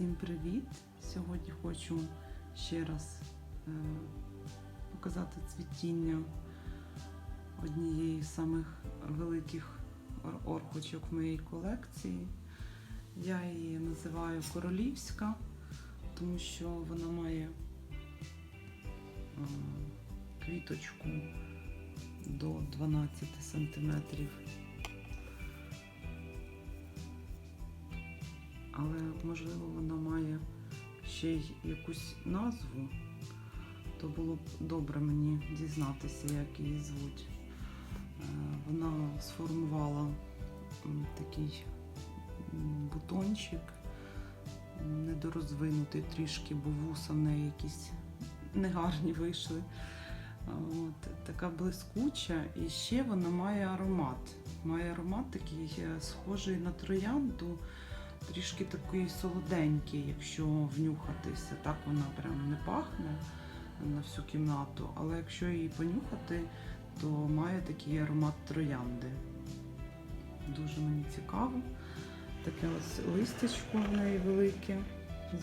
Всім привіт! Сьогодні хочу ще раз е, показати цвітіння однієї з самих великих ор- орхочок в моїй колекції. Я її називаю королівська, тому що вона має е, квіточку до 12 сантиметрів. Але можливо вона має ще й якусь назву, то було б добре мені дізнатися, як її звуть. Е, Вона сформувала такий бутончик, недорозвинутий трішки, бо вуса в неї якісь негарні вийшли. От, така блискуча, і ще вона має аромат. Має аромат такий е, схожий на троянду, трішки такий солоденький, якщо внюхатися. Так вона прям не пахне на всю кімнату, але якщо її понюхати, то має такий аромат троянди. Дуже мені цікаво. Таке ось листячко в неї велике.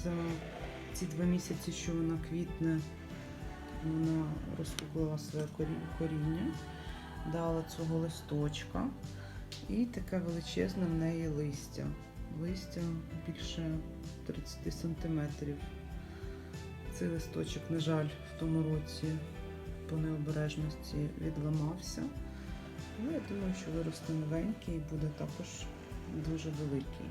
За ці два місяці, що вона квітне, вона розкукла своє коріння, дала цього листочка. І таке величезне в неї листя. Листя більше 30 сантиметрів. Цей листочок, на жаль, в тому році по необережності відламався. Але я думаю, що виросте новенький і буде також дуже великий.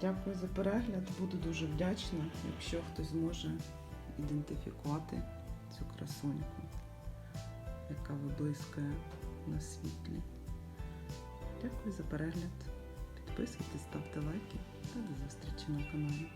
Дякую за перегляд. Буду дуже вдячна, якщо хтось зможе ідентифікувати цю красуньку, яка виблискує на світлі. Дякую за перегляд. Підписуйтесь, ставте лайки та до зустрічі на каналі.